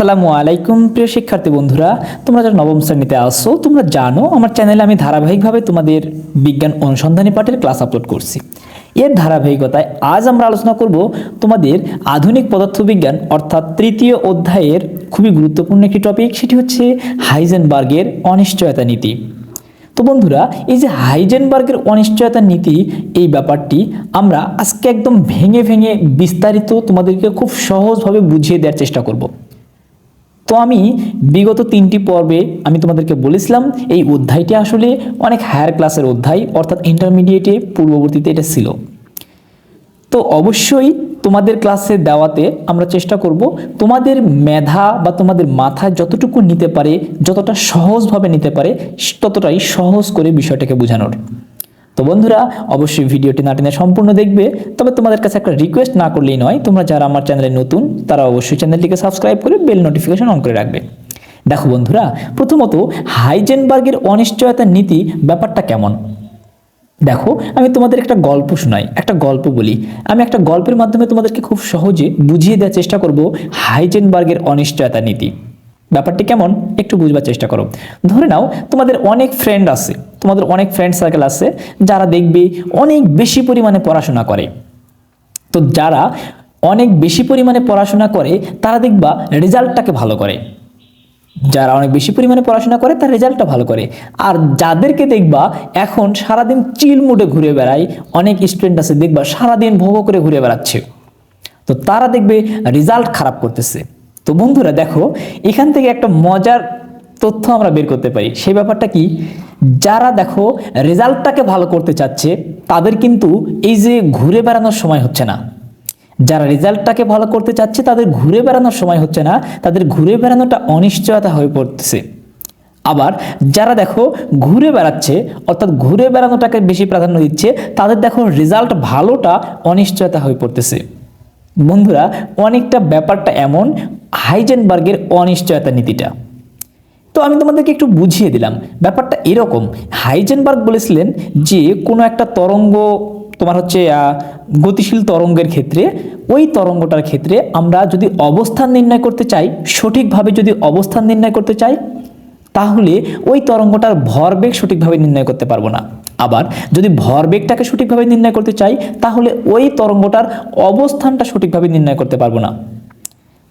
আসসালামু আলাইকুম, প্রিয় শিক্ষার্থী বন্ধুরা। তোমরা যারা নবম শ্রেণীতে আসো তোমরা জানো আমার চ্যানেলে আমি ধারাবাহিকভাবে তোমাদের বিজ্ঞান অনুসন্ধানী পাঠের ক্লাস আপলোড করছি। এর ধারাবাহিকতায় আজ আমরা আলোচনা করব তোমাদের আধুনিক পদার্থবিজ্ঞান, অর্থাৎ তৃতীয় অধ্যায়ের খুবই গুরুত্বপূর্ণ একটি টপিক সেটি হচ্ছে হাইজেনবার্গের অনিশ্চয়তা নীতি। তো বন্ধুরা, এই যে হাইজেনবার্গের অনিশ্চয়তা নীতি, এই ব্যাপারটি আমরা আজকে একদম ভেঙে ভেঙে বিস্তারিত তোমাদেরকে খুব সহজভাবে বুঝিয়ে দেওয়ার চেষ্টা করব। তো আমি বিগত তিনটি পর্বে আমি তোমাদেরকে বলেছিলাম, এই অধ্যায়টি আসলে অনেক হায়ার ক্লাসের অধ্যায়, অর্থাৎ ইন্টারমিডিয়েটে পূর্ববর্তীতে এটা ছিল। তো অবশ্যই তোমাদের ক্লাসে দেওয়াতে আমরা চেষ্টা করব তোমাদের মেধা বা তোমাদের মাথায় যতটুকু নিতে পারে, যতটা সহজভাবে নিতে পারে, ততটাই সহজ করে বিষয়টাকে বোঝানোর। তো বন্ধুরা, অবশ্যই ভিডিওটি না টেনে সম্পূর্ণ দেখবে। তবে তোমাদের কাছে একটা রিকোয়েস্ট না করলেই নয়, তোমরা যারা আমার চ্যানেলে নতুন, তারা অবশ্যই চ্যানেলটিকে সাবস্ক্রাইব করে বেল নোটিফিকেশন অন করে রাখবে। দেখো বন্ধুরা, প্রথমত হাইজেনবার্গের অনিশ্চয়তার নীতি ব্যাপারটা কেমন? দেখো, আমি তোমাদের একটা গল্প শোনাই, একটা গল্প বলি। আমি একটা গল্পের মাধ্যমে তোমাদেরকে খুব সহজে বুঝিয়ে দেওয়ার চেষ্টা করব হাইজেনবার্গের অনিশ্চয়তা নীতি। ব্যাপারটি কেমন? একটু বুঝবার চেষ্টা করো। ধরে নাও, তোমাদের অনেক ফ্রেন্ড আছে। তোমাদের অনেক ফ্রেন্ড সার্কেল আছে যারা দেখবে অনেক বেশি পরিমাণে পড়াশোনা করে। তো যারা অনেক বেশি পরিমাণে পড়াশোনা করে, তারা দেখবা রেজাল্টটাকে ভালো করে। যারা অনেক বেশি পরিমাণে পড়াশোনা করে, তার রেজাল্টটা ভালো করে। আর যাদেরকে দেখবা এখন সারাদিন চিল মুডে ঘুরে বেড়ায়, অনেক স্টুডেন্ট আছে, দেখবা সারাদিন ভোগ করে ঘুরে বেড়াচ্ছে। তো তারা দেখবে রেজাল্ট খারাপ করতেছে। তো বন্ধুরা দেখো, এখান থেকে একটা মজার তথ্য আমরা বের করতে পারি। সেই ব্যাপারটা কি? যারা দেখো রেজাল্টটাকে ভালো করতে চাচ্ছে, তাদের কিন্তু এই যে ঘুরে বেড়ানোর সময় হচ্ছে না। যারা রেজাল্টটাকে ভালো করতে চাচ্ছে, তাদের ঘুরে বেড়ানোর সময় হচ্ছে না। তাদের ঘুরে বেড়ানোটা অনিশ্চয়তা হয়ে পড়তেছে। আবার যারা দেখো ঘুরে বেড়াচ্ছে, অর্থাৎ ঘুরে বেড়ানোটাকে বেশি প্রাধান্য দিচ্ছে, তাদের দেখো রেজাল্ট ভালোটা অনিশ্চয়তা হয়ে পড়তেছে। বন্ধুরা, অনেকটা ব্যাপারটা এমন, হাইজেনবার্গের অনিশ্চয়তা নীতিটা। তো আমি তোমাদেরকে একটু বুঝিয়ে দিলাম। ব্যাপারটা এরকম। হাইজেনবার্গ বলেছিলেন যে, কোনো একটা তরঙ্গ তোমার হচ্ছে গতিশীল তরঙ্গের ক্ষেত্রে, ওই তরঙ্গটার ক্ষেত্রে আমরা যদি অবস্থান নির্ণয় করতে চাই, সঠিকভাবে যদি অবস্থান নির্ণয় করতে চাই, তাহলে ওই তরঙ্গটার ভরবেগ সঠিকভাবে নির্ণয় করতে পারব না। আবার যদি ভরবেগটাকে সঠিকভাবে নির্ণয় করতে চাই, তাহলে ওই তরঙ্গটার অবস্থানটা সঠিকভাবে নির্ণয় করতে পারব না।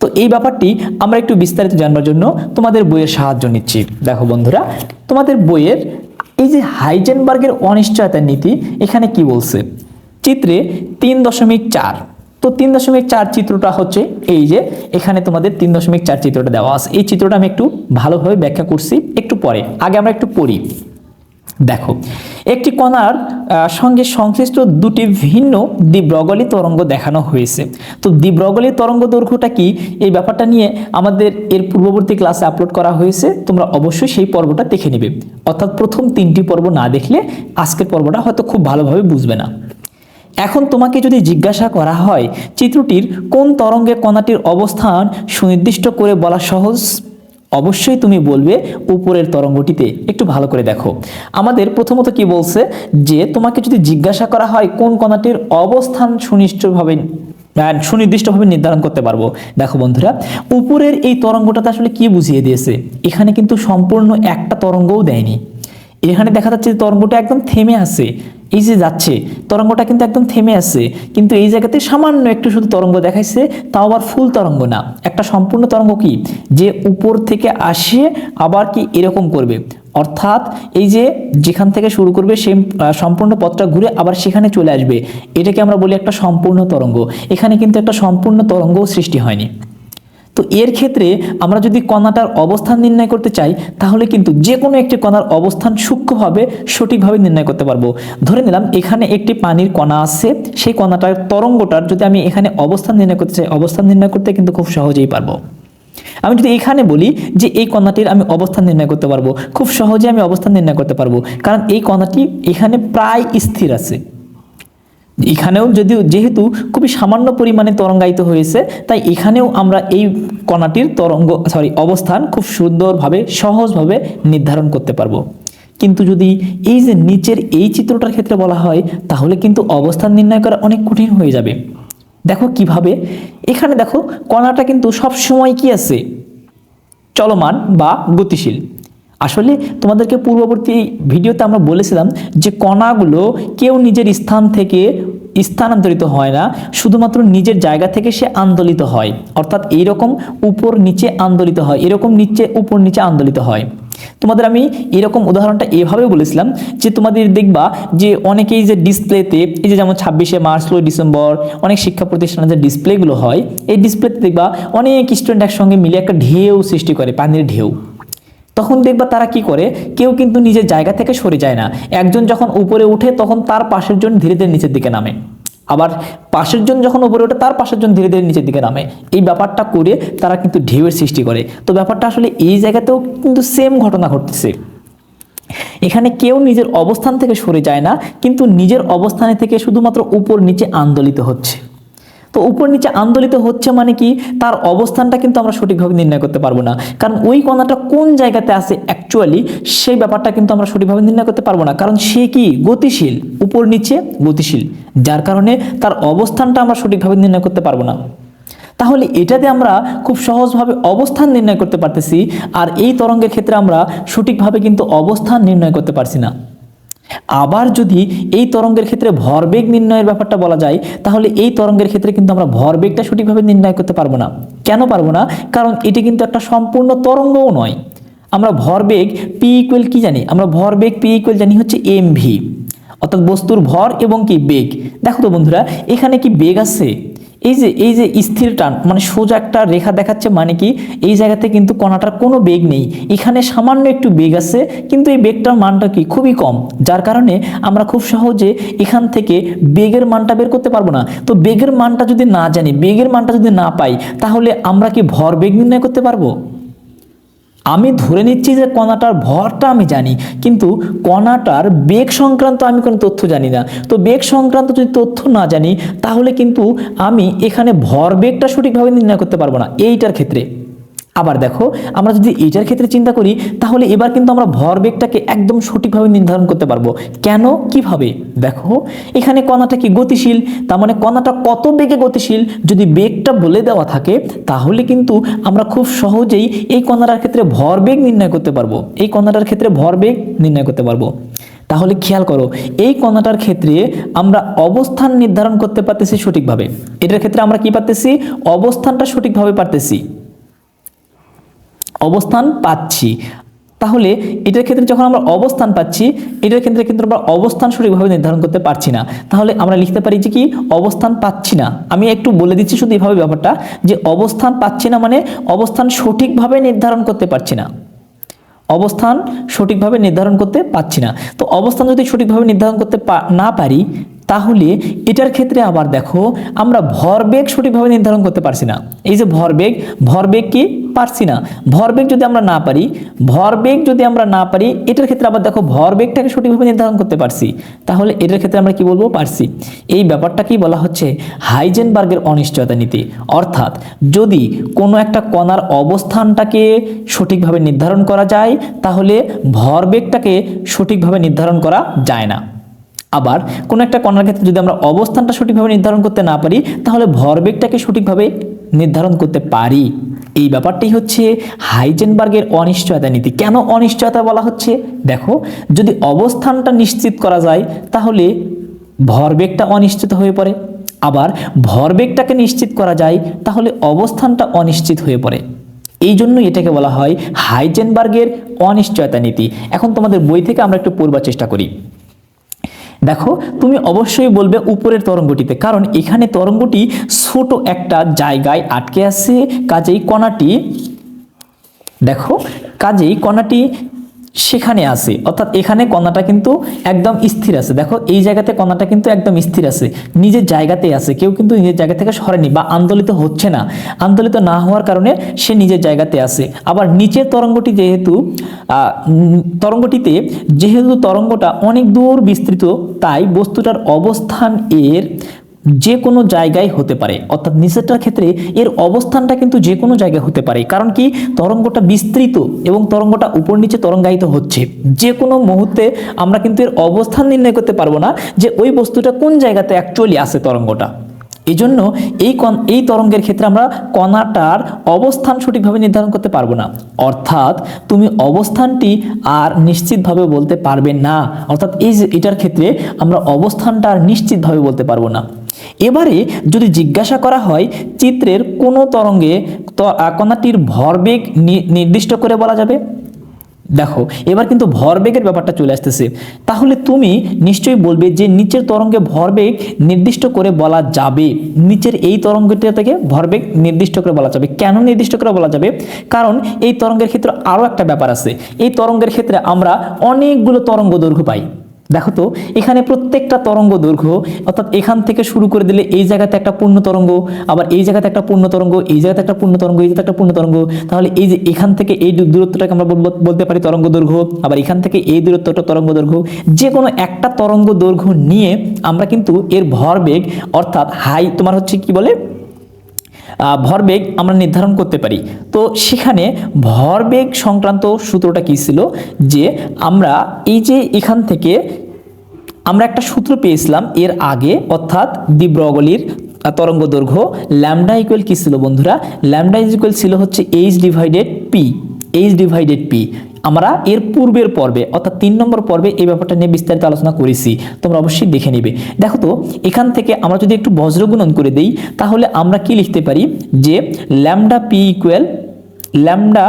তো এই ব্যাপারটি আমরা একটু বিস্তারিত জানবার জন্য তোমাদের বইয়ের সাহায্য নিচ্ছি। দেখো বন্ধুরা, তোমাদের বইয়ের এই যে হাইজেনবার্গের অনিশ্চয়তার নীতি, এখানে কি বলছে? চিত্রে তিন দশমিক চার। তো তিন দশমিক চার চিত্রটা হচ্ছে এই যে, এখানে তোমাদের তিন দশমিক চার চিত্রটা দেওয়া আছে। এই চিত্রটা আমি একটু ভালোভাবে ব্যাখ্যা করছি, একটু পরে। আগে আমরা একটু পড়ি। দেখো, একটি কণার সঙ্গে সংশ্লিষ্ট দুটি ভিন্ন দ্বিব্রগলি তরঙ্গ দেখানো হয়েছে। তো দ্বিব্রগলি তরঙ্গ দৈর্ঘ্যটা কি? এই ব্যাপারটা নিয়ে আমাদের এর পূর্ববর্তী ক্লাসে আপলোড করা হয়েছে, তোমরা অবশ্যই সেই পর্বটা দেখে নেবে। অর্থাৎ প্রথম তিনটি পর্ব না দেখলে আজকের পর্বটা হয়তো খুব ভালোভাবে বুঝবে না। এখন তোমাকে যদি জিজ্ঞাসা করা হয়, চিত্রটির কোন তরঙ্গে কণাটির অবস্থান সুনির্দিষ্ট করে বলা সহজ? অবশ্যই তুমি বলবে উপরের তরঙ্গটিতে। একটু ভালো করে দেখো। আমাদের প্রথমত কি বলছে? যে তোমাকে যদি জিজ্ঞাসা করা হয় কোন কণাটির অবস্থান সুনিশ্চিতভাবে আহ, সুনির্দিষ্টভাবে নির্ধারণ করতে পারব? দেখো বন্ধুরা উপরের এই তরঙ্গটাতে আসলে কি বুঝিয়ে দিয়েছে? এখানে কিন্তু সম্পূর্ণ একটা তরঙ্গও দেয়নি। এখানে দেখা যাচ্ছে যে তরঙ্গটা একদম থেমে আছে। এই যে যাচ্ছে। তরঙ্গটা কিন্তু একদম থেমে আছে। কিন্তু এই জায়গাতে সামান্য একটু শুধু তরঙ্গ দেখাইছে, তাও আবার ফুল তরঙ্গ না। একটা সম্পূর্ণ তরঙ্গ কি? যে উপর থেকে আসে, আবার কি এরকম করবে? অর্থাৎ এই যে যেখান থেকে শুরু করবে সেই সম্পূর্ণ পথটা ঘুরে আবার সেখানে চলে আসবে। এটাকে আমরা বলি একটা সম্পূর্ণ তরঙ্গ। এখানে কিন্তু একটা সম্পূর্ণ তরঙ্গও সৃষ্টি হয়নি। তো এর ক্ষেত্রে আমরা যদি কণাটার অবস্থান নির্ণয় করতে চাই, তাহলে কিন্তু যে কোনো একটি কণার অবস্থান সূক্ষ্মভাবে সঠিকভাবে নির্ণয় করতে পারব। ধরে নিলাম, এখানে একটি পানির কণা আছে, সেই কণাটার তরঙ্গটার যদি আমি এখানে অবস্থান নির্ণয় করতে চাই, অবস্থান নির্ণয় করতে কিন্তু খুব সহজেই পারব। আমি যদি এখানে বলি যে এই কণাটির আমি অবস্থান নির্ণয় করতে পারব, খুব সহজে আমি অবস্থান নির্ণয় করতে পারব, কারণ এই কণাটি এখানে প্রায় স্থির আছে। এখানেও যদিও যেহেতু খুবই সামান্য পরিমাণে তরঙ্গায়িত হয়েছে, তাই এখানেও আমরা এই কণাটির তরঙ্গ সরি অবস্থান খুব সুন্দরভাবে, সহজভাবে নির্ধারণ করতে পারব। কিন্তু যদি এই যে নিচের এই চিত্রটার ক্ষেত্রে বলা হয়, তাহলে কিন্তু অবস্থান নির্ণয় করা অনেক কঠিন হয়ে যাবে। দেখো কীভাবে, এখানে দেখো কণাটা কিন্তু সব সময় কি আছে? চলমান বা গতিশীল। আসলে তোমাদেরকে পূর্ববর্তী ভিডিওতে আমরা বলেছিলাম যে কণাগুলো কেউ নিজের স্থান থেকে স্থানান্তরিত হয় না, শুধুমাত্র নিজের জায়গা থেকে সে আন্দোলিত হয়। অর্থাৎ এইরকম উপর নিচে আন্দোলিত হয়, এরকম নিচে উপর নিচে আন্দোলিত হয়। তোমাদের আমি এরকম উদাহরণটা এভাবে বলেছিলাম যে তোমাদের দেখবা যে অনেকেই যে ডিসপ্লেতে, এই যে যেমন ছাব্বিশে মার্চ, ষোলোই ডিসেম্বর, অনেক শিক্ষা প্রতিষ্ঠানের যে ডিসপ্লেগুলো হয়, এই ডিসপ্লেতে দেখবা অনেক স্টুডেন্ট একসঙ্গে মিলে একটা ঢেউ সৃষ্টি করে, পানির ঢেউ। তখন দেখবা তারা কি করে? কেউ কিন্তু নিজের জায়গা থেকে সরে যায় না। একজন যখন উপরে উঠে তখন তার পাশের জন ধীরে ধীরে নিচের দিকে নামে। আবার পাশের জন যখন উপরে ওঠে তার পাশের জন ধীরে ধীরে নিচের দিকে নামে। এই ব্যাপারটা করে তারা কিন্তু ঢেউয়ের সৃষ্টি করে। তো ব্যাপারটা আসলে এই জায়গাতেও কিন্তু সেম ঘটনা ঘটতেছে। এখানে কেউ নিজের অবস্থান থেকে সরে যায় না, কিন্তু নিজের অবস্থানে থেকে শুধুমাত্র উপর নিচে আন্দোলিত হচ্ছে। তো উপর নিচে আন্দোলিত হচ্ছে মানে কি? তার অবস্থানটা কিন্তু আমরা সঠিকভাবে নির্ণয় করতে পারব না। কারণ ওই কণাটা কোন জায়গাতে আছে অ্যাকচুয়ালি সেই ব্যাপারটা কিন্তু আমরা সঠিকভাবে নির্ণয় করতে পারব না। কারণ সে কি? গতিশীল। উপর নিচে গতিশীল। যার কারণে তার অবস্থানটা আমরা সঠিকভাবে নির্ণয় করতে পারব না। তাহলে এটাতে আমরা খুব সহজভাবে অবস্থান নির্ণয় করতে পারতেছি, আর এই তরঙ্গের ক্ষেত্রে আমরা সঠিকভাবে কিন্তু অবস্থান নির্ণয় করতে পারছি না। আবার যদি এই তরঙ্গের ক্ষেত্রে ভরবেগ নির্ণয়ের ব্যাপারটা বলা যায়, তাহলে এই তরঙ্গের ক্ষেত্রে কিন্তু আমরা ভরবেগটা সঠিকভাবে নির্ণয় করতে পারব না। কেন পারব না? কারণ এটি কিন্তু একটা সম্পূর্ণ তরঙ্গও নয়। আমরা ভরবেগ পি ইকুয়াল কি জানি? আমরা ভরবেগ পি ইকুয়াল জানি হচ্ছে এম ভি অর্থাৎ বস্তুর ভর এবং কি? বেগ। দেখো তো বন্ধুরা, এখানে কি বেগ আছে? এই যে এই যে স্থির টান মানে সোজা একটা রেখা দেখাচ্ছে মানে কি, এই জায়গাতে কিন্তু কণাটার কোনো বেগ নেই। এখানে সামান্য একটু বেগ আছে, কিন্তু এই বেগটার মানটা কি? খুবই কম, যার কারণে আমরা খুব সহজে এখান থেকে বেগের মানটা বের করতে পারব না। তো বেগের মানটা যদি না জানি, বেগের মানটা যদি না পাই, তাহলে আমরা কি ভর বেগ নির্ণয় করতে পারব? আমি ধরে নিচ্ছি যে কণাটার ভরটা আমি জানি, কিন্তু কণাটার বেগ সংক্রান্ত আমি কোনো তথ্য জানি না। তো বেগ সংক্রান্ত যদি তথ্য না জানি, তাহলে কিন্তু আমি এখানে ভর বেগটা সঠিকভাবে নির্ণয় করতে পারব না। এইটার ক্ষেত্রে। আবার দেখো, আমরা যদি এটার ক্ষেত্রে চিন্তা করি, তাহলে এবার কিন্তু আমরা ভর বেগটাকে একদম সঠিকভাবে নির্ধারণ করতে পারব। কেন? কীভাবে? দেখো, এখানে কণাটা কি গতিশীল? তার মানে কণাটা কত বেগে গতিশীল? যদি বেগটা বলে দেওয়া থাকে, তাহলে কিন্তু আমরা খুব সহজেই এই কণাটার ক্ষেত্রে ভরবেগ নির্ণয় করতে পারব। এই কণাটার ক্ষেত্রে ভরবেগ নির্ণয় করতে পারব। তাহলে খেয়াল করো, এই কণাটার ক্ষেত্রে আমরা অবস্থান নির্ধারণ করতে পারতেছি সঠিকভাবে। এটার ক্ষেত্রে আমরা কি পারতেছি? অবস্থানটা সঠিকভাবে পারতেছি। অবস্থান পাচ্ছি। তাহলে এটার ক্ষেত্রে যখন আমরা অবস্থান পাচ্ছি, এটার ক্ষেত্রে কিন্তু আমরা অবস্থান সঠিকভাবে নির্ধারণ করতে পারছি না। তাহলে আমরা লিখতে পারি যে কি? অবস্থান পাচ্ছি না। আমি একটু বলে দিচ্ছি শুধু এভাবে ব্যাপারটা, যে অবস্থান পাচ্ছি না মানে অবস্থান সঠিকভাবে নির্ধারণ করতে পারছি না। অবস্থান সঠিকভাবে নির্ধারণ করতে পারছি না। তো অবস্থান যদি সঠিকভাবে নির্ধারণ করতে না পারি তাহলে এটার ক্ষেত্রে আবার দেখো, আমরা ভরবেগ সঠিকভাবে নির্ধারণ করতে পারছি না। এই যে ভরবেগ ভরবেগ কি? পারছি না। ভরবেগ যদি আমরা না পারি, ভরবেগ যদি আমরা না পারি, এটার ক্ষেত্রে আবার দেখো ভরবেগটাকে সঠিকভাবে নির্ধারণ করতে পারছি। তাহলে এটার ক্ষেত্রে আমরা কি বলব? পারছি। এই ব্যাপারটাকেই বলা হচ্ছে হাইজেনবার্গের অনিশ্চয়তা নীতি। অর্থাৎ যদি কোনো একটা কণার অবস্থানটাকে সঠিকভাবে নির্ধারণ করা যায়, তাহলে ভরবেগটাকে সঠিকভাবে নির্ধারণ করা যায় না। আবার কোনো একটা কণার ক্ষেত্রে যদি আমরা অবস্থানটা সঠিকভাবে নির্ধারণ করতে না পারি, তাহলে ভরবেগটাকে সঠিকভাবে নির্ধারণ করতে পারি। এই ব্যাপারটাই হচ্ছে হাইজেনবার্গের অনিশ্চয়তা নীতি। কেন অনিশ্চয়তা বলা হচ্ছে? দেখো, যদি অবস্থানটা নিশ্চিত করা যায়, তাহলে ভরবেগটা অনিশ্চিত হয়ে পড়ে। আবার ভরবেগটাকে নিশ্চিত করা যায়, তাহলে অবস্থানটা অনিশ্চিত হয়ে পড়ে। এই জন্যই এটাকে বলা হয় হাইজেনবার্গের অনিশ্চয়তা নীতি। এখন তোমাদের বই থেকে আমরা একটু পড়বার চেষ্টা করি। দেখো, তুমি অবশ্যই বলবে উপরের তরঙ্গটিতে, কারণ এখানে তরঙ্গটি ছোট একটা জায়গায় আটকে আছে, কাজেই কণাটি, দেখো, কাজেই কণাটি সেখানে আছে। অর্থাৎ এখানে কণাটা কিন্তু একদম স্থির আছে। দেখো, এই জায়গাতে কণাটা কিন্তু একদম স্থির আছে। নিজের জায়গাতেই আছে। কেউ কিন্তু নিজের জায়গা থেকে সরেনি বা আন্দোলিত হচ্ছে না। আন্দোলিত না হওয়ার কারণে সে নিজের জায়গাতে আছে। আবার নিচের তরঙ্গটি যেহেতু তরঙ্গটিতে যেহেতু তরঙ্গটা অনেক দূর বিস্তৃত, তাই বস্তুটার অবস্থান এর যে কোনো জায়গায় হতে পারে। অর্থাৎ নিচেরটার ক্ষেত্রে এর অবস্থানটা কিন্তু যে কোনো জায়গায় হতে পারে। কারণ কি? তরঙ্গটা বিস্তৃত এবং তরঙ্গটা উপর নিচে তরঙ্গায়িত হচ্ছে। যে কোনো মুহূর্তে আমরা কিন্তু এর অবস্থান নির্ণয় করতে পারব না যে ওই বস্তুটা কোন জায়গাতে অ্যাকচুয়ালি আছে তরঙ্গটা। এই জন্য এই কণ, এই তরঙ্গের ক্ষেত্রে আমরা কণাটার অবস্থান সঠিকভাবে নির্ধারণ করতে পারব না। অর্থাৎ তুমি অবস্থানটি আর নিশ্চিতভাবে বলতে পারবে না। অর্থাৎ এই যে এটার ক্ষেত্রে আমরা অবস্থানটা আর নিশ্চিতভাবে বলতে পারব না। এবারে যদি জিজ্ঞাসা করা হয়, চিত্রের কোনো তরঙ্গে কণাটির ভরবেগ নির্দিষ্ট করে বলা যাবে? দেখো, এবার কিন্তু ভরবেগের ব্যাপারটা চলে আসতেছে। তাহলে তুমি নিশ্চয়ই বলবে যে নিচের তরঙ্গে ভরবেগ নির্দিষ্ট করে বলা যাবে। নিচের এই তরঙ্গটা থেকে ভরবেগ নির্দিষ্ট করে বলা যাবে। কেন নির্দিষ্ট করে বলা যাবে? কারণ এই তরঙ্গের ক্ষেত্রে আরও একটা ব্যাপার আছে। এই তরঙ্গের ক্ষেত্রে আমরা অনেকগুলো তরঙ্গ দৈর্ঘ্য পাই। দেখো তো, এখানে প্রত্যেকটা তরঙ্গ দৈর্ঘ্য, অর্থাৎ এখান থেকে শুরু করে দিলে এই জায়গাতে একটা পূর্ণ তরঙ্গ, আবার এই জায়গাতে একটা পূর্ণ তরঙ্গ, এই জায়গাতে একটা পূর্ণ তরঙ্গ, এই জায়গাতে একটা পূর্ণ তরঙ্গ। তাহলে এই যে এখান থেকে এই দূরত্বটাকে আমরা বলতে পারি তরঙ্গ দৈর্ঘ্য, আবার এখান থেকে এই দূরত্বটা তরঙ্গ দৈর্ঘ্য। যে কোনো একটা তরঙ্গ দৈর্ঘ্য নিয়ে আমরা কিন্তু এর ভরবেগ, অর্থাৎ হাই তোমার হচ্ছে কি বলে? ভরবেগ আমরা নির্ধারণ করতে পারি। তো সেখানে ভরবেগ সংক্রান্ত সূত্রটা কী ছিল? যে আমরা এই যে এখান থেকে আমরা একটা সূত্র পেয়েছিলাম এর আগে অর্থাৎ দ্বিব্রগলির আহ, তরঙ্গ দৈর্ঘ্য ল্যামডা ইকুয়াল কী ছিল বন্ধুরা? ল্যামডা ইজ ইকুয়াল ছিল হচ্ছে H divided P H divided P আমরা এর পূর্বের পর্বে, অর্থাৎ তিন নম্বর পর্বে এই ব্যাপারটা নিয়ে বিস্তারিত আলোচনা করেছি। তোমরা অবশ্যই দেখে নিবে। দেখো তো, এখান থেকে আমরা যদি একটু বজ্রগুণন করে দেই, তাহলে আমরা কি লিখতে পারি? যে lambda P equal lambda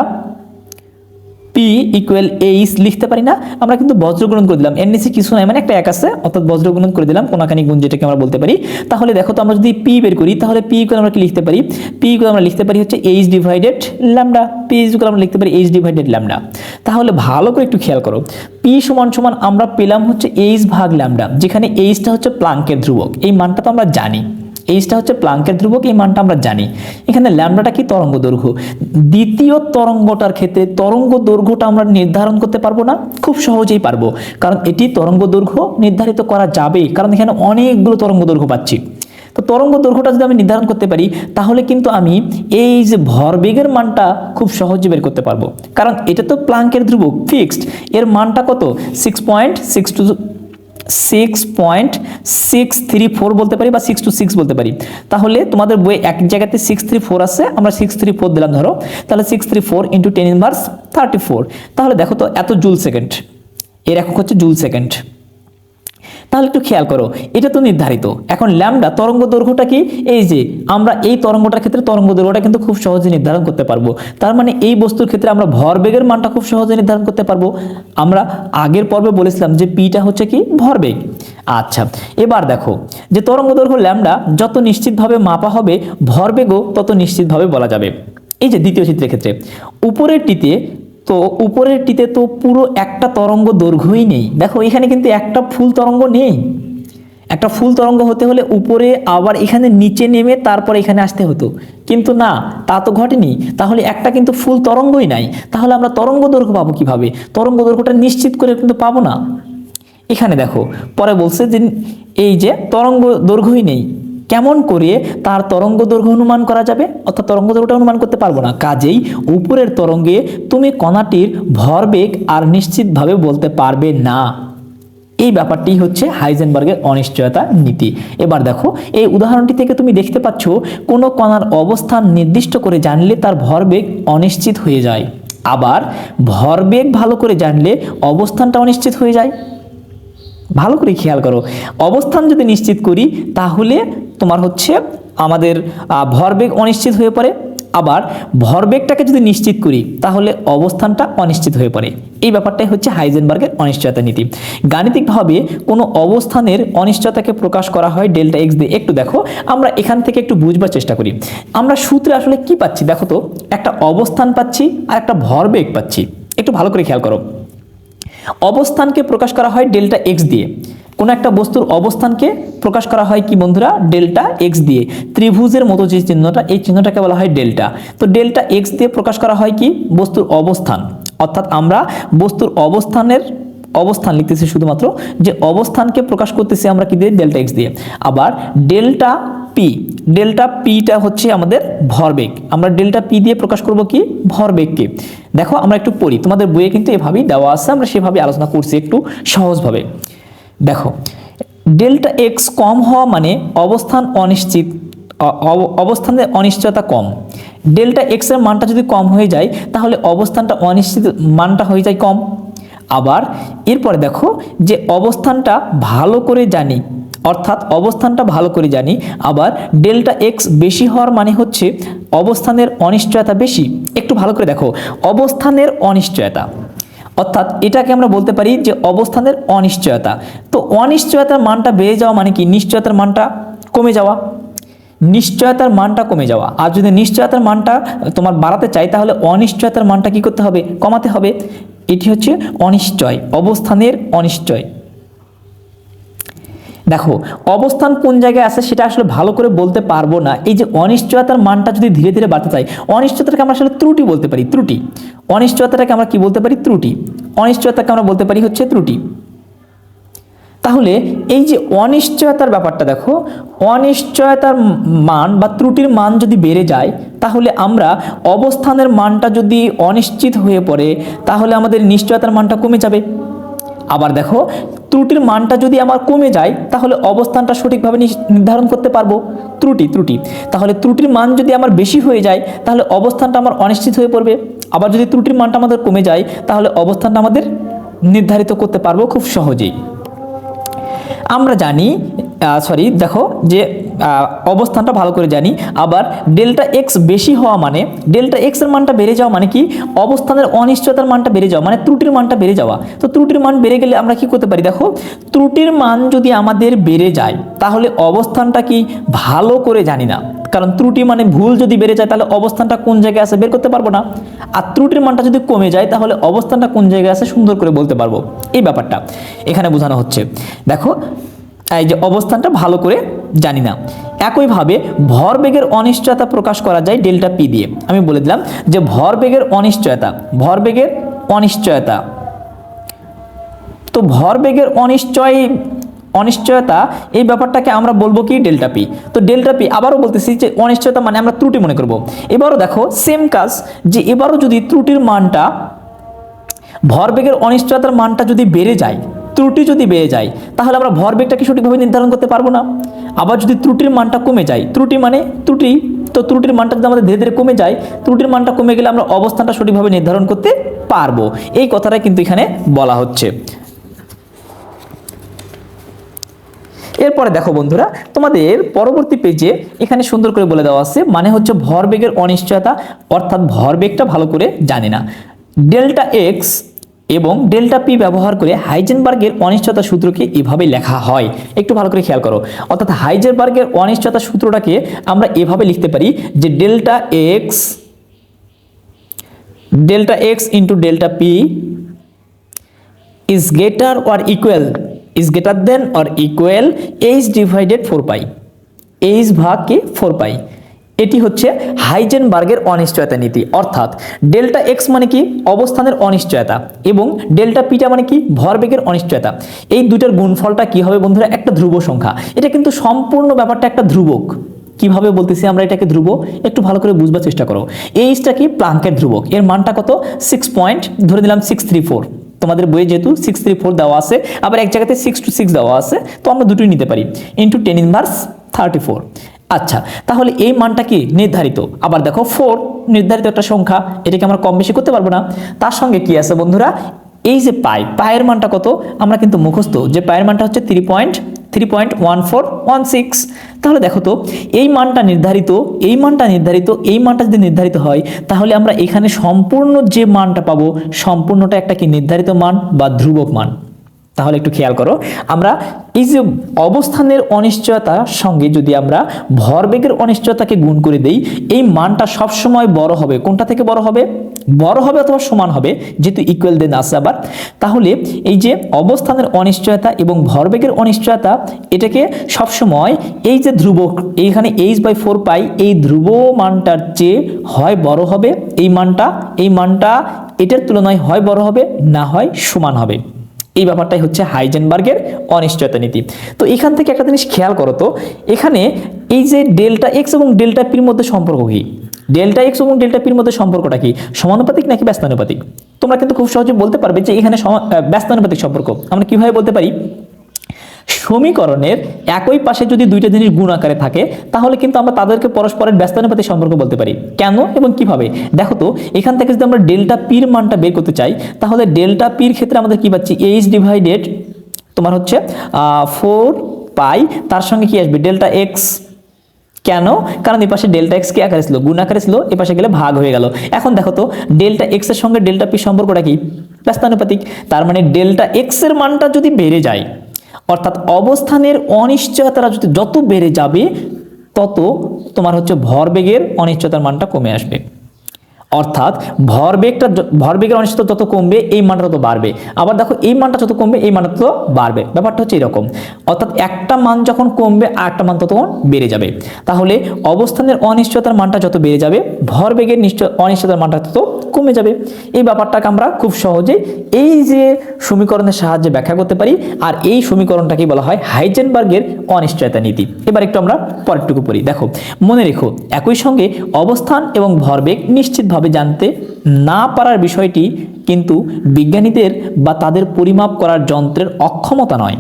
P equal H লিখতে পারি না, আমরা কিন্তু বজ্রগুণন করে দিলাম। নিচে কিছু নাই মানে একটা এক আছে, অর্থাৎ বজ্রগুণন করে দিলাম, কোনাকানি গুণ যেটাকে আমরা বলতে পারি। তাহলে দেখো তো আমরা যদি পি বের করি, তাহলে পি ইকুয়াল আমরা কি লিখতে পারি? পি ইকুয়াল আমরা লিখতে পারি হচ্ছে H divided lambda P equal আমরা লিখতে পারি এইচ ডিভাইডেড ল্যামডা তাহলে ভালো করে একটু খেয়াল করো। পি সমান সমান আমরা পেলাম হচ্ছে এইচ ভাগ ল্যামডা যেখানে এইচটা হচ্ছে প্লাঙ্কের ধ্রুবক। এই মানটা তো আমরা জানি। এইচটা হচ্ছে প্লাঙ্কের ধ্রুবক, এই মানটা আমরা জানি। এখানে ল্যামডাটা কি? তরঙ্গ দৈর্ঘ্য। দ্বিতীয় তরঙ্গটার ক্ষেত্রে তরঙ্গ দৈর্ঘ্যটা আমরা নির্ধারণ করতে পারব না, খুব সহজেই পারব। কারণ এটি তরঙ্গ দৈর্ঘ্য নির্ধারিত করা যাবে কারণ এখানে অনেকগুলো তরঙ্গ দৈর্ঘ্য পাচ্ছি। তো তরঙ্গ দৈর্ঘ্যটা যদি আমি নির্ধারণ করতে পারি, তাহলে কিন্তু আমি এই যে ভরবেগের মানটা খুব সহজে বের করতে পারব। কারণ এটা তো প্লাঙ্কের ধ্রুবক ফিক্সড এর মানটা কত? Six point six two six point six three four বলতে পারি বা সিক্স টু সিক্স বলতে পারি। তাহলে তোমাদের বই এক জায়গাতে সিক্স থ্রি ফোর আছে, আমরা সিক্স থ্রি ফোর দিলাম ধরো। তাহলে six three four into ten inverse thirty four তাহলে দেখো তো এত জুল সেকেন্ড এর একক হচ্ছে জুল সেকেন্ড তাহলে একটু খেয়াল করো, এটা তো নির্ধারিত। এখন ল্যামডা তরঙ্গ দৈর্ঘ্যটা কি? এই যে, আমরা এই তরঙ্গটার ক্ষেত্রে তরঙ্গ দৈর্ঘ্যটা কিন্তু খুব সহজে নির্ধারণ করতে পারব। তার মানে এই বস্তুর ক্ষেত্রে আমরা ভরবেগের মানটা খুব সহজে নির্ধারণ করতে পারব। আমরা আগের পর্বে বলেছিলাম যে পিটা হচ্ছে কি? ভরবেগ। আচ্ছা এবার দেখো, যে তরঙ্গ দৈর্ঘ্য ল্যামডা যত নিশ্চিতভাবে মাপা হবে, ভরবেগও তত নিশ্চিতভাবে বলা যাবে। এই যে দ্বিতীয় চিত্রের ক্ষেত্রে, উপরেরটিতে তো উপরেরটিতে তো পুরো একটা তরঙ্গ দৈর্ঘ্যই নেই। দেখো, এখানে কিন্তু একটা ফুল তরঙ্গ নেই। একটা ফুল তরঙ্গ হতে হলে উপরে আবার এখানে নিচে নেমে তারপর এখানে আসতে হতো। কিন্তু না, তা তো ঘটেনি। তাহলে একটা কিন্তু ফুল তরঙ্গই নাই। তাহলে আমরা তরঙ্গ দৈর্ঘ্য পাবো কীভাবে? তরঙ্গ দৈর্ঘ্যটা নিশ্চিত করে কিন্তু পাবো না। এখানে দেখো, পরে বলছে যে এই যে তরঙ্গ দৈর্ঘ্যই নেই। কেমন করে তার তরঙ্গ দৈর্ঘ্য অনুমান করা যাবে? অর্থাৎ তরঙ্গ দৈর্ঘ্যটা অনুমান করতে পারব না। কাজেই উপরের তরঙ্গে তুমি কণাটির ভরবেগ আর নিশ্চিতভাবে বলতে পারবে না। এই ব্যাপারটি হচ্ছে হাইজেনবার্গের অনিশ্চয়তা নীতি। এবার দেখো, এই উদাহরণটি থেকে তুমি দেখতে পাচ্ছ, কোনো কণার অবস্থান নির্দিষ্ট করে জানলে তার ভরবেগ অনিশ্চিত হয়ে যায়। আবার ভরবেগ ভালো করে জানলে অবস্থানটা অনিশ্চিত হয়ে যায়। ভালো করে খেয়াল করো। অবস্থান যদি নিশ্চিত করি, তাহলে তোমার হচ্ছে আমাদের ভরবেগ অনিশ্চিত হয়ে পড়ে। আবার ভরবেগটাকে যদি নিশ্চিত করি, তাহলে অবস্থানটা অনিশ্চিত হয়ে পড়ে। এই ব্যাপারটাই হচ্ছে হাইজেনবার্গের অনিশ্চয়তা নীতি। গাণিতিকভাবে কোনো অবস্থানের অনিশ্চয়তাকে প্রকাশ করা হয় ডেল্টা এক্স দিয়ে। একটু দেখো, আমরা এখান থেকে একটু বুঝবার চেষ্টা করি। আমরা সূত্রে আসলে কি পাচ্ছি? দেখো তো, একটা অবস্থান পাচ্ছি আর একটা ভরবেগ পাচ্ছি। একটু ভালো করে খেয়াল করো। অবস্থানকে প্রকাশ করা হয় ডেল্টা এক্স দিয়ে। কোনো একটা বস্তুর অবস্থানকে প্রকাশ করা হয় কি বন্ধুরা? ডেল্টা এক্স দিয়ে। ত্রিভুজের মতো যে চিহ্নটা, এই চিহ্নটাকে বলা হয় ডেল্টা। তো ডেল্টা এক্স দিয়ে প্রকাশ করা হয় কি? বস্তুর অবস্থান। অর্থাৎ আমরা বস্তুর অবস্থানের অবস্থান লিখতেছি শুধুমাত্র যে অবস্থানকে প্রকাশ করতেছি আমরা কি দিয়ে? ডেল্টা এক্স দিয়ে। আবার ডেল্টা পি ডেল্টা পিটা হচ্ছে আমাদের ভরবেগ। আমরা ডেল্টা পি দিয়ে প্রকাশ করব কি? ভরবেগকে। দেখো আমরা একটু পড়ি। তোমাদের বইয়ে কিন্তু এভাবেই দেওয়া আছে, আমরা সেভাবে আলোচনা করছি একটু সহজভাবে। দেখো ডেল্টা এক্স কম হওয়া মানে অবস্থান অনিশ্চিত অবস্থানের অনিশ্চয়তা কম। ডেল্টা এক্সের মানটা যদি কম হয়ে যায়, তাহলে অবস্থানটা অনিশ্চিত মানটা হয়ে যায় কম। আবার এরপরে দেখো যে অবস্থানটা ভালো করে জানি, অর্থাৎ অবস্থানটা ভালো করে জানি, আবার ডেল্টা এক্স বেশি হওয়ার মানে হচ্ছে অবস্থানের অনিশ্চয়তা বেশি। একটু ভালো করে দেখো, অবস্থানের অনিশ্চয়তা। অর্থাৎ এটাকে আমরা বলতে পারি যে অবস্থানের অনিশ্চয়তা। তো অনিশ্চয়তার মানটা বেড়ে যাওয়া মানে কি? নিশ্চয়তার মানটা কমে যাওয়া। নিশ্চয়তার মানটা কমে যাওয়া। আর যদি নিশ্চয়তার মানটা তোমার বাড়াতে চাই, তাহলে অনিশ্চয়তার মানটা কি করতে হবে? কমাতে হবে। এটি হচ্ছে অনিশ্চয়, অবস্থানের অনিশ্চয়। দেখো, অবস্থান কোন জায়গায় আছে সেটা আসলে ভালো করে বলতে পারব না। এই যে অনিশ্চয়তার মানটা যদি ধীরে ধীরে বাড়তে চাই অনিশ্চয়তাকে আমরা আসলে ত্রুটি বলতে পারি, ত্রুটি। অনিশ্চয়তাটাকে আমরা কি বলতে পারি? ত্রুটি। অনিশ্চয়তাকে আমরা বলতে পারি হচ্ছে ত্রুটি। তাহলে এই যে অনিশ্চয়তার ব্যাপারটা দেখো, অনিশ্চয়তার মান বা ত্রুটির মান যদি বেড়ে যায়, তাহলে আমরা অবস্থানের মানটা যদি অনিশ্চিত হয়ে পড়ে, তাহলে আমাদের নিশ্চয়তার মানটা কমে যাবে। আবার দেখো, ত্রুটির মানটা যদি আমার কমে যায়, তাহলে অবস্থানটা সঠিকভাবে নির্ধারণ করতে পারব। ত্রুটি ত্রুটি। তাহলে ত্রুটির মান যদি আমার বেশি হয়ে যায়, তাহলে অবস্থানটা আমার অনিশ্চিত হয়ে পড়বে। আবার যদি ত্রুটির মানটা আমাদের কমে যায়, তাহলে অবস্থানটা আমাদের নির্ধারিত করতে পারব খুব সহজেই। আমরা জানি সরি দেখো যে অবস্থানটা ভালো করে জানি। আবার ডেল্টা এক্স বেশি হওয়া মানে ডেল্টা এক্সের মানটা বেড়ে যাওয়া মানে কি? অবস্থানের অনিশ্চয়তার মানটা বেড়ে যাওয়া মানে ত্রুটির মানটা বেড়ে যাওয়া। তো ত্রুটির মান বেড়ে গেলে আমরা কি করতে পারি? দেখো, ত্রুটির মান যদি আমাদের বেড়ে যায়, তাহলে অবস্থানটা কি ভালো করে জানি না। কারণ ত্রুটি মানে ভুল যদি বেড়ে যায়, তাহলে অবস্থানটা কোন জায়গায় আছে বের করতে পারব না। আর ত্রুটির মানটা যদি কমে যায়, তাহলে অবস্থানটা কোন জায়গায় আছে সুন্দর করে বলতে পারব। এই ব্যাপারটা এখানে বোঝানো হচ্ছে। দেখো এই যে অবস্থানটা ভালো করে জানি না। একইভাবে ভরবেগের অনিশ্চয়তা প্রকাশ করা যায় ডেল্টা পি দিয়ে। আমি বলে দিলাম যে ভরবেগের অনিশ্চয়তা ভরবেগের অনিশ্চয়তা। তো ভরবেগের অনিশ্চয়, অনিশ্চয়তা, এই ব্যাপারটাকে আমরা বলব কি ডেল্টা পি। তো ডেল্টা পি আবারও বলতেছি যে অনিশ্চয়তা মানে আমরা ত্রুটি মনে করব। এবারও দেখো সেম কাজ, যে এবারও যদি ত্রুটির মানটা, ভরবেগের অনিশ্চয়তার মানটা যদি বেড়ে যায় ত্রুটি যদি বেড়ে যায়, তাহলে আমরা ভরবেগটাকে সঠিকভাবে নির্ধারণ করতে পারব না। আবার যদি ত্রুটির মানটা কমে যায়, ত্রুটি মানে ত্রুটি, তো ত্রুটির মানটা যদি আমাদের ধীরে ধীরে কমে যায়, ত্রুটির মানটা কমে গেলে আমরা অবস্থানটা সঠিকভাবে নির্ধারণ করতে পারব। এই কথাটা কিন্তু এখানে বলা হচ্ছে। এরপরে দেখো বন্ধুরা, তোমাদের পরবর্তী পেজে এখানে সুন্দর করে বলে দেওয়া আছে মানে হচ্ছে ভরবেগের অনিশ্চয়তা, অর্থাৎ ভরবেগটা ভালো করে জানি না। ডেল্টা এক্স এবং ডেল্টা পি ব্যবহার করে হাইজেনবার্গের অনিশ্চয়তা সূত্রকে এভাবে লেখা হয়। একটু ভালো করে খেয়াল করো। অর্থাৎ হাইজেনবার্গের অনিশ্চয়তা সূত্রটাকে আমরা এভাবে লিখতে পারি যে delta X delta X into delta P is greater or equal is greater than or equal h divided 4 pi h ভাগ কে 4 পাই। এটি হচ্ছে হাইজেনবার্গের অনিশ্চয়তা নীতি। অর্থাৎ ডেল্টা এক্স মানে কি? অবস্থানের অনিশ্চয়তা এবং ডেল্টা পিটা মানে কি? ভরবেগের অনিশ্চয়তা। এই দুটার গুণফলটা কি হবে বন্ধুরা? একটা ধ্রুব সংখ্যা। এটা কিন্তু সম্পূর্ণ ব্যাপারটা একটা ধ্রুবক। কীভাবে বলতেছি আমরা এটাকে ধ্রুব? একটু ভালো করে বুঝবার চেষ্টা করো। এইচটা কি? প্লাঙ্কের ধ্রুবক। এর মানটা কত? সিক্স পয়েন্ট ধরে দিলাম সিক্স থ্রি ফোর তোমাদের বইয়ে যেহেতু সিক্স থ্রি ফোর দেওয়া আছে, আবার এক জায়গাতে সিক্স টু সিক্স দেওয়া আছে, তো আমরা দুটোই নিতে পারি। Into ten inverse thirty four আচ্ছা তাহলে এই মানটা কি নির্ধারিত? আবার দেখো ফোর নির্ধারিত একটা সংখ্যা, এটাকে আমরা কম বেশি করতে পারব না। তার সঙ্গে কি আছে বন্ধুরা? এই যে পাই, পায়ের মানটা কত? আমরা কিন্তু মুখস্থ, যে পায়ের মানটা হচ্ছে three point three point one four one six তাহলে দেখো তো, এই মানটা নির্ধারিত, এই মানটা নির্ধারিত, এই মানটা যদি নির্ধারিত হয়, তাহলে আমরা এখানে সম্পূর্ণ যে মানটা পাবো, সম্পূর্ণটা একটা কি নির্ধারিত মান বা ধ্রুবক মান? তাহলে একটু খেয়াল করো। আমরা এই যে অবস্থানের অনিশ্চয়তার সঙ্গে যদি আমরা ভরবেগের অনিশ্চয়তাকে গুণ করে দেই, এই মানটা সবসময় বড় হবে। কোনটা থেকে বড় হবে? বড় হবে অথবা সমান হবে, যেহেতু ইকুয়াল দেন আছে আবার। তাহলে এই যে অবস্থানের অনিশ্চয়তা এবং ভরবেগের অনিশ্চয়তা, এটাকে সবসময় এই যে ধ্রুবক, এইখানে এইচ বাই ফোর পাই, এই ধ্রুব মানটার চেয়ে হয় বড় হবে। এই মানটা এই মানটা এটার তুলনায় হয় বড় হবে, না হয় সমান হবে। এই ব্যাপারটাই হচ্ছে হাইজেনবার্গের অনিশ্চয়তা নীতি। তো এখান থেকে একটা জিনিস খেয়াল করো তো, এখানে এই যে ডেল্টা এক্স এবং ডেল্টা পির মধ্যে সম্পর্ক কী? ডেল্টা এক্স এবং ডেল্টা পির মধ্যে সম্পর্কটা কি? সমানুপাতিক নাকি ব্যস্তানুপাতিক? তোমরা কিন্তু খুব সহজে বলতে পারবে যে এখানে ব্যস্তানুপাতিক সম্পর্ক। আমরা কীভাবে বলতে পারি? সমীকরণের একই পাশে যদি দুইটা জিনিস গুণ আকারে থাকে, তাহলে কিন্তু আমরা তাদেরকে পরস্পরের ব্যস্তানুপাতি সম্পর্ক বলতে পারি। কেন এবং কীভাবে? দেখো তো, এখান থেকে যদি আমরা ডেল্টা পির মানটা বের করতে চাই, তাহলে ডেল্টা পির ক্ষেত্রে আমাদের কি পাচ্ছি? এইচ ডিভাইডেড তোমার হচ্ছে ফোর পাই তার সঙ্গে কি আসবে? ডেল্টা এক্স কেন? কারণ এই পাশে ডেল্টা এক্স কি আকারে ছিল, গুণ আকারে ছিল, এ পাশে গেলে ভাগ হয়ে গেল। এখন দেখো তো, ডেল্টা এক্সের সঙ্গে ডেল্টা পি সম্পর্কটা কি? ব্যস্তানুপাতিক। তার মানে ডেল্টা এক্সের মানটা যদি বেড়ে যায় অর্থাৎ অবস্থানের অনিশ্চয়তাটা যদি যত বেড়ে যাবে, তত তোমার হচ্ছে ভরবেগের অনিশ্চয়তার মানটা কমে আসবে। অর্থাৎ ভরবেগটা ভরবেগের অনিশ্চয়তা যত কমবে, এই মানটা তত বাড়বে। আবার দেখো, এই মানটা যত কমবে, এই মানটা তত বাড়বে। ব্যাপারটা হচ্ছে এরকম। অর্থাৎ একটা মান যখন কমবে, আর একটা মান ততক্ষণ বেড়ে যাবে। তাহলে অবস্থানের অনিশ্চয়তার মানটা যত বেড়ে যাবে, ভরবেগের নিশ্চয় অনিশ্চয়তার মানটা তত কমে যাবে। এই ব্যাপারটাকে আমরা খুব সহজে এই যে সমীকরণের সাহায্যে ব্যাখ্যা করতে পারি, আর এই সমীকরণটাকে বলা হয় হাইজেনবার্গের অনিশ্চয়তা নীতি। এবার একটু আমরা পরেরটুকু পড়ি। দেখো, মনে রেখো, একই সঙ্গে অবস্থান এবং ভরবেগ নিশ্চিতভাবে জানতে না পারার বিষয়টি কিন্তু বিজ্ঞানীদের বা তাদের পরিমাপ করার যন্ত্রের অক্ষমতা নয়।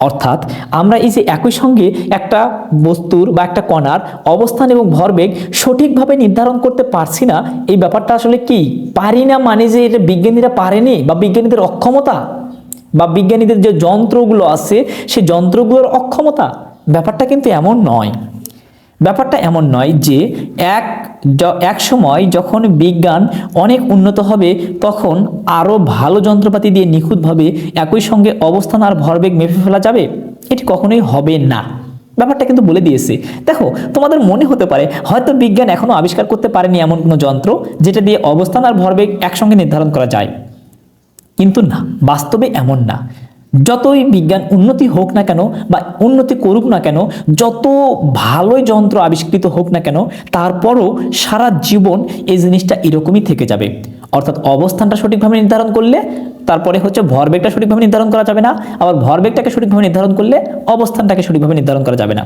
অর্থাৎ আমরা এই যে একই সঙ্গে একটা বস্তুর বা একটা কণার অবস্থান এবং ভরবেগ সঠিকভাবে নির্ধারণ করতে পারছি না, এই ব্যাপারটা আসলে কি? পারি না মানে যে এটা বিজ্ঞানীরা পারেনি বা বিজ্ঞানীদের অক্ষমতা? বা বিজ্ঞানীদের যে যন্ত্রগুলো আছে, সেই যন্ত্রগুলোর অক্ষমতা? ব্যাপারটা কিন্তু এমন নয়। ব্যাপারটা এমন নয় যে এক এক সময় যখন বিজ্ঞান অনেক উন্নত হবে, তখন আরও ভালো যন্ত্রপাতি দিয়ে নিখুঁতভাবে একই সঙ্গে অবস্থান আর ভরবেগ মেপে ফেলা যাবে? এটি কখনোই হবে না। ব্যাপারটা কিন্তু বলে দিয়েছে। দেখো, তোমাদের মনে হতে পারে, হয়তো বিজ্ঞান এখনও আবিষ্কার করতে পারেনি এমন কোনো যন্ত্র, যেটা দিয়ে অবস্থান আর ভরবেগ একসঙ্গে নির্ধারণ করা যায়। কিন্তু না, বাস্তবে এমন না। যতই বিজ্ঞান উন্নতি হোক না কেন বা উন্নতি করুক না কেন, যত ভালোই যন্ত্র আবিষ্কৃত হোক না কেন, তারপরও সারা জীবন এই জিনিসটা এরকমই থেকে যাবে। অর্থাৎ অবস্থানটা সঠিকভাবে নির্ধারণ করলে তারপরে হচ্ছে ভরবেগটা সঠিকভাবে নির্ধারণ করা যাবে না, আবার ভরবেগটাকে সঠিকভাবে নির্ধারণ করলে অবস্থানটাকে সঠিকভাবে নির্ধারণ করা যাবে না।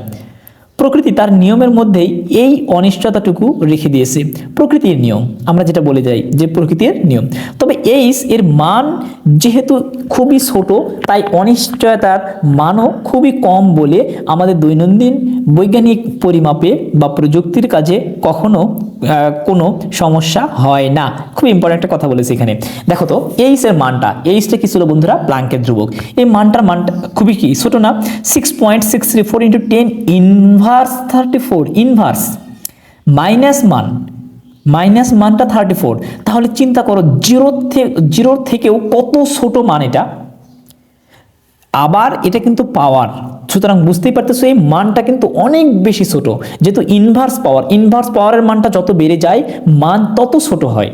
প্রকৃতি তার নিয়মের মধ্যেই এই অনিশ্চয়তাটুকু রেখে দিয়েছে। প্রকৃতির নিয়ম, আমরা যেটা বলে যাই যে প্রকৃতির নিয়ম। তবে এইস এর মান যেহেতু খুবই ছোট, তাই অনিশ্চয়তার মানও খুবই কম বলে আমাদের দৈনন্দিন বৈজ্ঞানিক পরিমাপে বা প্রযুক্তির কাজে কখনো কোনো সমস্যা হয় না। খুব ইম্পর্টেন্ট একটা কথা বলেছি এখানে। দেখো তো এইস এর মানটা এইসটা কি ছিল বন্ধুরা? প্লাঙ্কের ধ্রুবক। এই মানটার মানটা খুবই কি? ছোট না? Six point six three four into ten inverse thirty four inverse minus মান মাইনাস মানটা থার্টি ফোর তাহলে চিন্তা করো জিরো থেকে জিরোর থেকেও কত ছোট মান এটা? আবার এটা কিন্তু পাওয়ার সুতরাং বুঝতেই পারতেছো, এই মানটা কিন্তু অনেক বেশি ছোট। যেহেতু ইনভার্স পাওয়ার ইনভার্স পাওয়ারের মানটা যত বেড়ে যায়, মান তত ছোট হয়।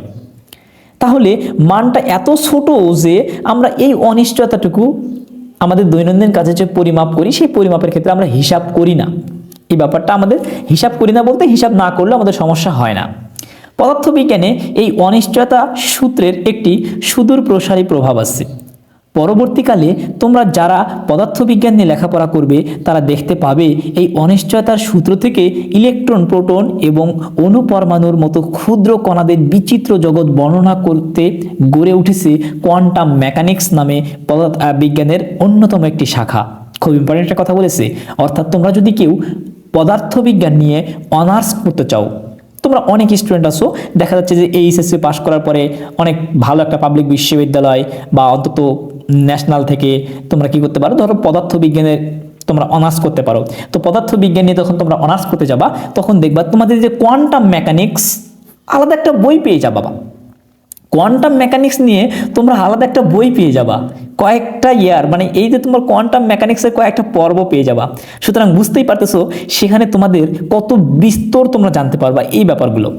তাহলে মানটা এত ছোট যে আমরা এই অনিশ্চয়তাটুকু আমাদের দৈনন্দিন কাজে যে পরিমাপ করি, সেই পরিমাপের ক্ষেত্রে আমরা হিসাব করি না। এই ব্যাপারটা আমাদের হিসাব করি না বলতে হিসাব না করলে আমাদের সমস্যা হয় না। পদার্থবিজ্ঞানে এই অনিশ্চয়তা সূত্রের একটি সুদূর প্রসারী প্রভাব আছে। পরবর্তীকালে তোমরা যারা পদার্থবিজ্ঞান নিয়ে লেখাপড়া করবে, তারা দেখতে পাবে এই অনিশ্চয়তার সূত্র থেকে ইলেকট্রন, প্রোটন এবং অনুপরমাণুর মতো ক্ষুদ্র কণাদের বিচিত্র জগৎ বর্ণনা করতে গড়ে উঠেছে কোয়ান্টাম মেকানিক্স নামে পদার্থ বিজ্ঞানের অন্যতম একটি শাখা। খুব ইম্পর্টেন্ট একটা কথা বলেছে। অর্থাৎ তোমরা যদি কেউ পদার্থবিজ্ঞান নিয়ে অনার্স করতে চাও, তোমরা অনেক স্টুডেন্ট আসো দেখা যাচ্ছে যে এইচএসসি পাশ করার পরে অনেক ভালো একটা পাবলিক বিশ্ববিদ্যালয় বা অন্তত ন্যাশনাল থেকে তোমরা কি করতে পারো? ধরো পদার্থবিজ্ঞানের তোমরা অনার্স করতে পারো। তো পদার্থবিজ্ঞান নিয়ে তখন তোমরা অনার্স করতে যাবা, তখন দেখবা তোমাদের যে কোয়ান্টাম মেকানিক্স আলাদা একটা বই পেয়ে যাবা বা কোয়ান্টাম মেকানিক্স নিয়ে তোমরা আলাদা একটা বই পেয়ে যাবা। কয়েকটা ইয়ার মানে এই যে তোমার কোয়ান্টাম মেকানিক্সের কয়েকটা পর্ব পেয়ে যাবা। সুতরাং বুঝতেই পারতেছো, সেখানে তোমাদের কত বিস্তর তোমরা জানতে পারবা এই ব্যাপারগুলো।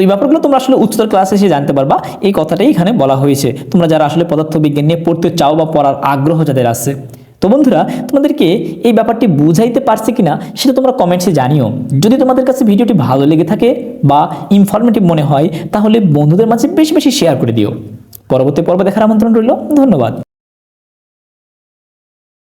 তো এই ব্যাপারগুলো তোমরা আসলে উচ্চতর ক্লাসে এসে জানতে পারবা। এই কথাটাই এখানে বলা হয়েছে। তোমরা যারা আসলে পদার্থবিজ্ঞান নিয়ে পড়তে চাও বা পড়ার আগ্রহ যাদের আছে। তো বন্ধুরা, তোমাদেরকে এই ব্যাপারটি বুঝাইতে পারছে কিনা সেটা তোমরা কমেন্টসে জানিও। যদি তোমাদের কাছে ভিডিওটি ভালো লেগে থাকে বা ইনফরমেটিভ মনে হয়, তাহলে বন্ধুদের মাঝে বেশি বেশি শেয়ার করে দিও। পরবর্তী পর্ব দেখার আমন্ত্রণ রইল। ধন্যবাদ।